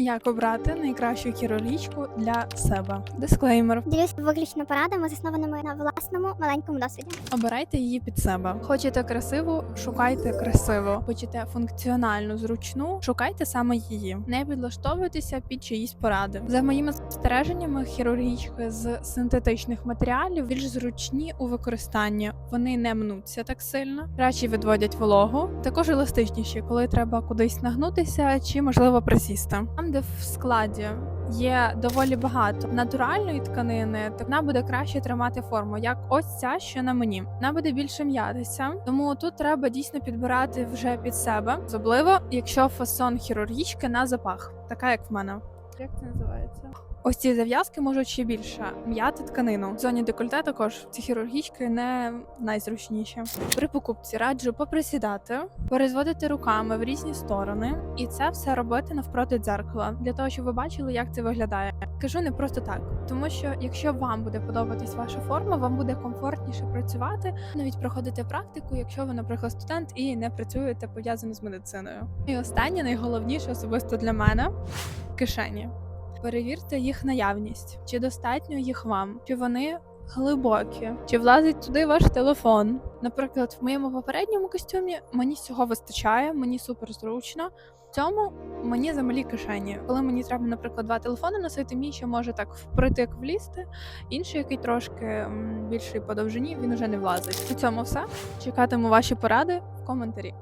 Як обрати найкращу хірургічку для себе? Дисклеймер. Ділюсь виключно порадами, заснованими на власному маленькому досвіді. Обирайте її під себе. Хочете красиву, шукайте красиву. Хочете функціональну, зручну, шукайте саме її. Не підлаштовуйтеся під чиїсь поради. За моїми спостереженнями, хірургічки з синтетичних матеріалів більш зручні у використанні. Вони не мнуться так сильно, краще відводять вологу. Також еластичніші, коли треба кудись нагнутися чи можливо присісти. Де в складі є доволі багато натуральної тканини, то вона буде краще тримати форму, як ось ця, що на мені. Вона буде більше м'ятися, тому тут треба дійсно підбирати вже під себе, особливо якщо фасон хірургічки на запах, така як в мене. Як це називається? Ось ці зав'язки можуть ще більше м'яти тканину. В зоні декольте також ці хірургічки не найзручніші. При покупці раджу поприсідати, перезводити руками в різні сторони, і це все робити навпроти дзеркала, для того, щоб ви бачили, як це виглядає. Кажу не просто так, тому що якщо вам буде подобатись ваша форма, вам буде комфортніше працювати, навіть проходити практику, якщо ви, наприклад, студент і не працюєте пов'язано з медициною. І останнє, найголовніше особисто для мене кишені. Перевірте їх наявність, чи достатньо їх вам, чи вони глибокі, чи влазить туди ваш телефон. Наприклад, в моєму попередньому костюмі мені цього вистачає, мені супер зручно. В цьому мені замалі кишені. Коли мені треба, наприклад, два телефони носити, мій ще може так впритик влізти. Інший, який трошки більший по довжині, він уже не влазить. У цьому все. Чекатиму ваші поради в коментарі.